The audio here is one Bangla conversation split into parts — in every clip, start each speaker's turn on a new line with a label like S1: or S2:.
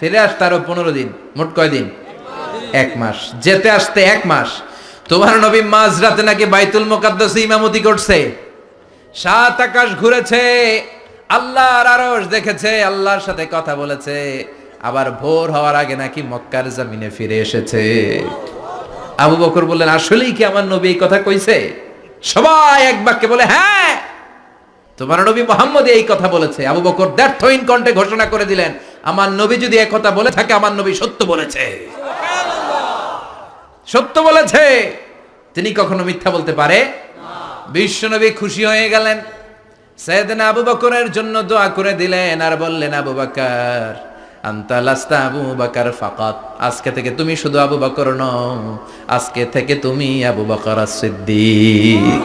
S1: ফিরে আসতে আরও পনেরো দিন, মোট কয় দিন? এক মাস। যেতে আসতে এক মাস। তোমার নবী মাঝরাতে নাকি বাইতুল মোকাদ্দাসে ইমামতি করছে। সাত আকাশ ঘুরেছে, আল্লাহর আরশ দেখেছে, আল্লাহর সাথে কথা বলেছে। আবার ভোর হওয়ার আগে নাকি মক্কার জমিনে ফিরে এসেছে। আবু বকর বললেন, আসলেই কি আমার নবী এই কথা কইছে? সবাই এক বাক্যে বলে হ্যাঁ তোমার নবী মোহাম্মদ এই কথা বলেছে। আবু বকর ব্যর্থহীন কণ্ঠে ঘোষণা করে দিলেন আমার নবী যদি এক কথা বলে থাকে, আমার নবী সত্য বলেছে। সত্য বলেছে। তিনি কখনো মিথ্যা বলতে পারে? বিশ্বনবী খুশি হয়ে গেলেন। সৈয়দিন আবু বকরের জন্য দোয়া করে দিলেন আর বললেন, আবু বাকার আন্তালাস্তা আবু বাকার ফাকাত। আজকে থেকে তুমি শুধু আবু বকর নও, আজকে থেকে তুমি আবু বকর সিদ্দিক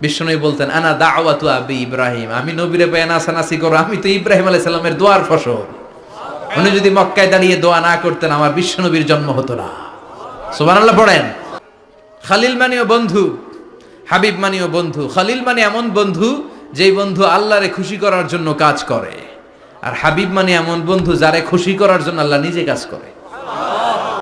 S1: বিশ্বনবী বলতেন, আনা দাওয়াতু আবি ইব্রাহিম। আমি নবীরে নাসানাসি করো, আমি তো ইব্রাহিম আলাইহিস সালামের দোয়ার ফসল। উনি যদি মক্কায় দাঁড়িয়ে দোয়া না করতেন, আমার বিশ্বনবীর জন্ম হতো না। সুবহানাল্লাহ পড়েন। খালিল মানিও বন্ধু, হাবিব মানিও বন্ধু। খালিল মানে এমন বন্ধু, যেই বন্ধু আল্লাহরে খুশি করার জন্য কাজ করে। আর হাবিব মানে এমন বন্ধু, যারে খুশি করার জন্য আল্লাহ নিজে কাজ করে।